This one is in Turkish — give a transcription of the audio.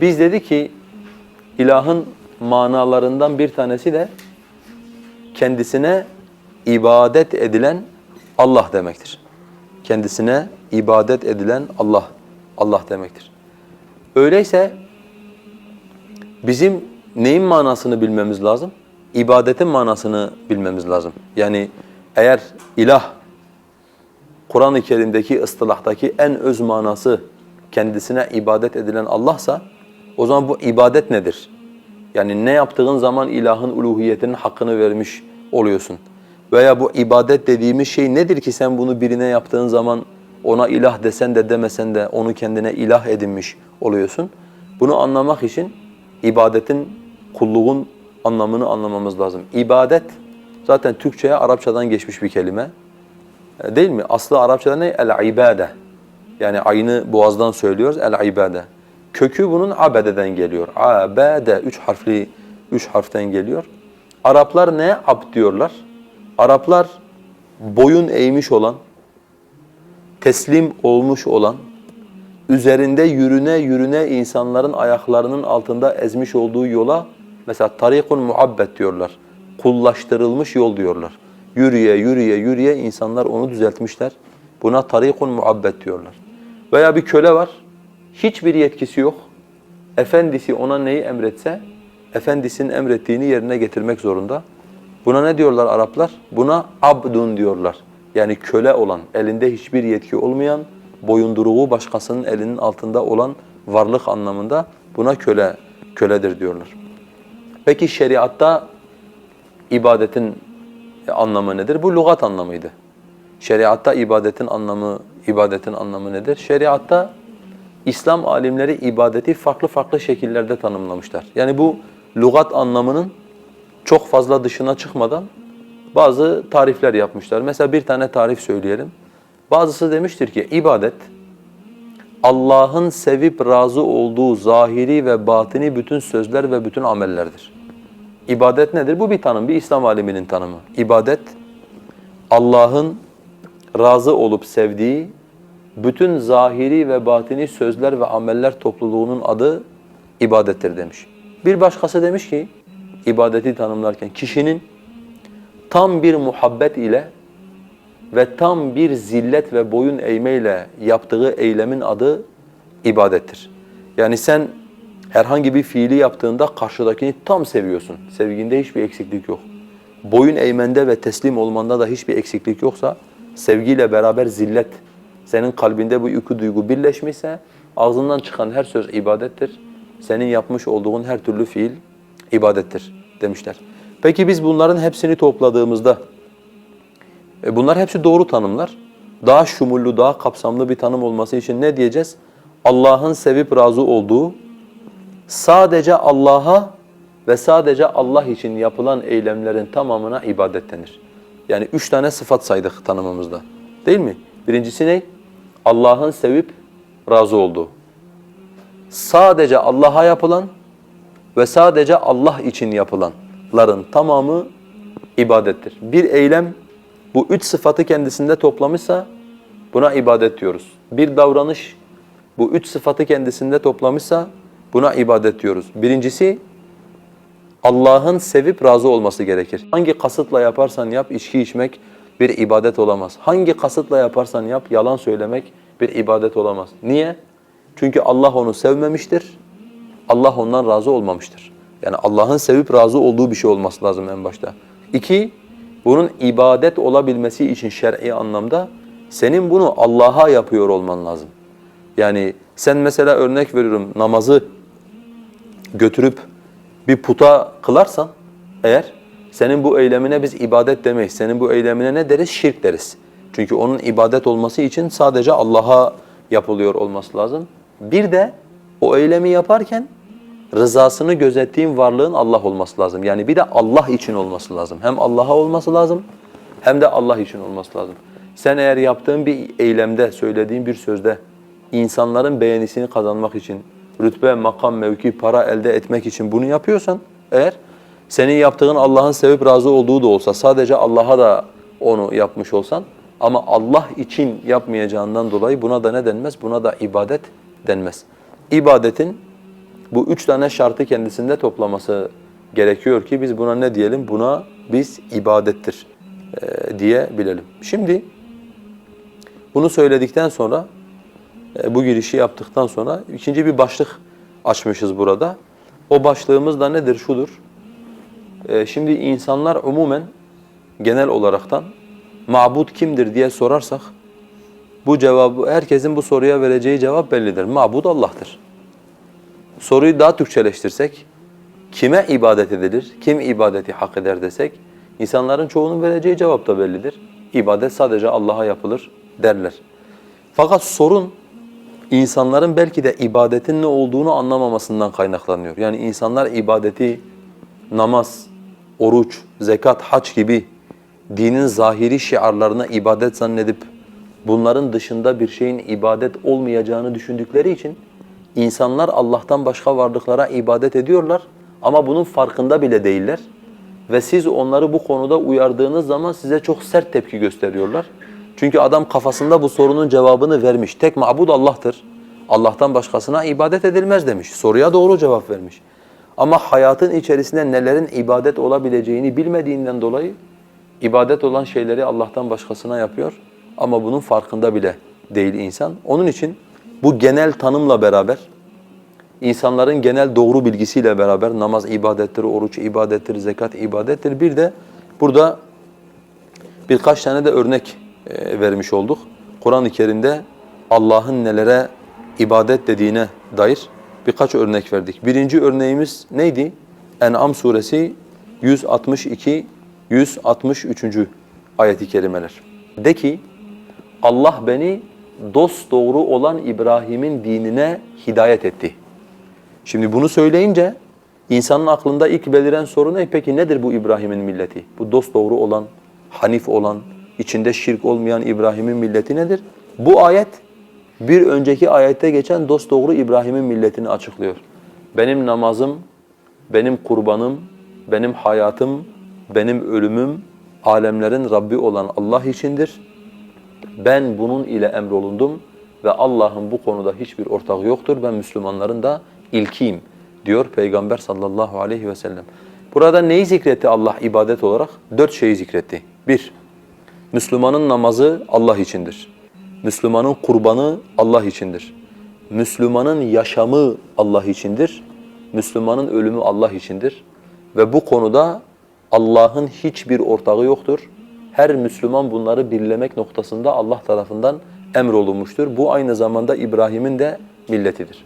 Biz dedi ki ilahın manalarından bir tanesi de kendisine ibadet edilen Allah demektir. Kendisine ibadet edilen Allah, Allah demektir. Öyleyse bizim neyin manasını bilmemiz lazım? İbadetin manasını bilmemiz lazım. Yani eğer ilah Kur'an-ı Kerim'deki ıstılahtaki en öz manası kendisine ibadet edilen Allah'sa o zaman bu ibadet nedir? Yani ne yaptığın zaman ilahın uluhiyetinin hakkını vermiş oluyorsun. Veya bu ibadet dediğimiz şey nedir ki sen bunu birine yaptığın zaman ona ilah desen de demesen de onu kendine ilah edinmiş oluyorsun. Bunu anlamak için ibadetin, kulluğun anlamını anlamamız lazım. İbadet zaten Türkçe'ye Arapçadan geçmiş bir kelime. E, Değil mi? Aslı Arapçada ne? El-ibade. Yani aynı boğazdan söylüyoruz. El-ibade. Kökü bunun abededen geliyor. Abede. Üç harfli, üç harften geliyor. Araplar ne? Abd diyorlar. Araplar boyun eğmiş olan, teslim olmuş olan, üzerinde yürüne yürüne insanların ayaklarının altında ezmiş olduğu yola mesela tarikun muabbet diyorlar. Kullaştırılmış yol diyorlar. Yürüye yürüye yürüye insanlar onu düzeltmişler. Buna tarikun muabbet diyorlar. Veya bir köle var. Hiçbir yetkisi yok. Efendisi ona neyi emretse efendisinin emrettiğini yerine getirmek zorunda. Buna ne diyorlar Araplar? Buna abdun diyorlar. Yani köle olan, elinde hiçbir yetki olmayan, boyunduruğu başkasının elinin altında olan varlık anlamında buna köle köledir diyorlar. Peki şeriatta ibadetin anlamı nedir? Bu lügat anlamıydı. Şeriatta ibadetin anlamı ibadetin anlamı nedir? Şeriatta İslam alimleri ibadeti farklı farklı şekillerde tanımlamışlar. Yani bu lügat anlamının çok fazla dışına çıkmadan bazı tarifler yapmışlar. Mesela bir tane tarif söyleyelim. Bazısı demiştir ki ibadet Allah'ın sevip razı olduğu zahiri ve batini bütün sözler ve bütün amellerdir. İbadet nedir? Bu bir tanım, bir İslam aliminin tanımı. İbadet Allah'ın razı olup sevdiği bütün zahiri ve batini sözler ve ameller topluluğunun adı ibadettir demiş. Bir başkası demiş ki ibadeti tanımlarken kişinin tam bir muhabbet ile ve tam bir zillet ve boyun eğmeyle yaptığı eylemin adı ibadettir. Yani sen herhangi bir fiili yaptığında karşıdakini tam seviyorsun. Sevginde hiçbir eksiklik yok. Boyun eğmende ve teslim olmanda da hiçbir eksiklik yoksa sevgiyle beraber zillet senin kalbinde bu iki duygu birleşmişse ağzından çıkan her söz ibadettir. Senin yapmış olduğun her türlü fiil ibadettir demişler. Peki biz bunların hepsini topladığımızda e bunlar hepsi doğru tanımlar. Daha şumullu, daha kapsamlı bir tanım olması için ne diyeceğiz? Allah'ın sevip razı olduğu, sadece Allah'a ve sadece Allah için yapılan eylemlerin tamamına ibadet denir. Yani üç tane sıfat saydık tanımımızda. Değil mi? Birincisi ne? Allah'ın sevip razı olduğu. Sadece Allah'a yapılan ve sadece Allah için yapılanların tamamı ibadettir. Bir eylem bu üç sıfatı kendisinde toplamışsa buna ibadet diyoruz. Bir davranış bu üç sıfatı kendisinde toplamışsa buna ibadet diyoruz. Birincisi Allah'ın sevip razı olması gerekir. Hangi kasıtla yaparsan yap içki içmek bir ibadet olamaz. Hangi kasıtla yaparsan yap yalan söylemek bir ibadet olamaz. Niye? Çünkü Allah onu sevmemiştir. Allah ondan razı olmamıştır. Yani Allah'ın sevip razı olduğu bir şey olması lazım en başta. İki, bunun ibadet olabilmesi için şer'i anlamda senin bunu Allah'a yapıyor olman lazım. Yani sen mesela örnek veriyorum namazı götürüp bir puta kılarsan eğer senin bu eylemine biz ibadet demeyiz. Senin bu eylemine ne deriz? Şirk deriz. Çünkü onun ibadet olması için sadece Allah'a yapılıyor olması lazım. Bir de o eylemi yaparken rızasını gözettiğin varlığın Allah olması lazım. Yani bir de Allah için olması lazım. Hem Allah'a olması lazım hem de Allah için olması lazım. Sen eğer yaptığın bir eylemde, söylediğin bir sözde insanların beğenisini kazanmak için, rütbe, makam, mevki, para elde etmek için bunu yapıyorsan eğer senin yaptığın Allah'ın sevip razı olduğu da olsa sadece Allah'a da onu yapmış olsan ama Allah için yapmayacağından dolayı buna da ne denmez? Buna da ibadet denmez. İbadetin Bu üç tane şartı kendisinde toplaması gerekiyor ki biz buna ne diyelim? Buna biz ibadettir e, diye bilelim. Şimdi bunu söyledikten sonra, e, bu girişi yaptıktan sonra ikinci bir başlık açmışız burada. O başlığımız da nedir? Şudur. E, şimdi insanlar umumen genel olaraktan mabut kimdir diye sorarsak bu cevabı herkesin bu soruya vereceği cevap bellidir. Mabud Allah'tır. Soruyu daha Türkçeleştirsek kime ibadet edilir? Kim ibadeti hak eder desek insanların çoğunun vereceği cevap da bellidir. İbadet sadece Allah'a yapılır derler. Fakat sorun insanların belki de ibadetin ne olduğunu anlamamasından kaynaklanıyor. Yani insanlar ibadeti namaz, oruç, zekat, hac gibi dinin zahiri şiarlarına ibadet zannedip bunların dışında bir şeyin ibadet olmayacağını düşündükleri için insanlar Allah'tan başka varlıklara ibadet ediyorlar ama bunun farkında bile değiller. Ve siz onları bu konuda uyardığınız zaman size çok sert tepki gösteriyorlar. Çünkü adam kafasında bu sorunun cevabını vermiş. Tek mabud Allah'tır. Allah'tan başkasına ibadet edilmez demiş. Soruya doğru cevap vermiş. Ama hayatın içerisinde nelerin ibadet olabileceğini bilmediğinden dolayı ibadet olan şeyleri Allah'tan başkasına yapıyor ama bunun farkında bile değil insan. Onun için bu genel tanımla beraber insanların genel doğru bilgisiyle beraber namaz ibadettir, oruç ibadettir, zekat ibadettir. Bir de burada birkaç tane de örnek e, vermiş olduk. Kur'an-ı Kerim'de Allah'ın nelere ibadet dediğine dair birkaç örnek verdik. Birinci örneğimiz neydi? En'am suresi 162 163. ayet-i kerimeler. De ki Allah beni dost doğru olan İbrahim'in dinine hidayet etti. Şimdi bunu söyleyince insanın aklında ilk beliren soru ne? Peki nedir bu İbrahim'in milleti? Bu dost doğru olan, hanif olan, içinde şirk olmayan İbrahim'in milleti nedir? Bu ayet bir önceki ayette geçen dost doğru İbrahim'in milletini açıklıyor. Benim namazım, benim kurbanım, benim hayatım, benim ölümüm alemlerin Rabbi olan Allah içindir. Ben bunun ile emrolundum ve Allah'ın bu konuda hiçbir ortağı yoktur. Ben Müslümanların da ilkiyim diyor Peygamber sallallahu aleyhi ve sellem. Burada neyi zikretti Allah ibadet olarak? Dört şeyi zikretti. Bir, Müslümanın namazı Allah içindir. Müslümanın kurbanı Allah içindir. Müslümanın yaşamı Allah içindir. Müslümanın ölümü Allah içindir. Ve bu konuda Allah'ın hiçbir ortağı yoktur. Her Müslüman bunları birlemek noktasında Allah tarafından emrolunmuştur. Bu aynı zamanda İbrahim'in de milletidir.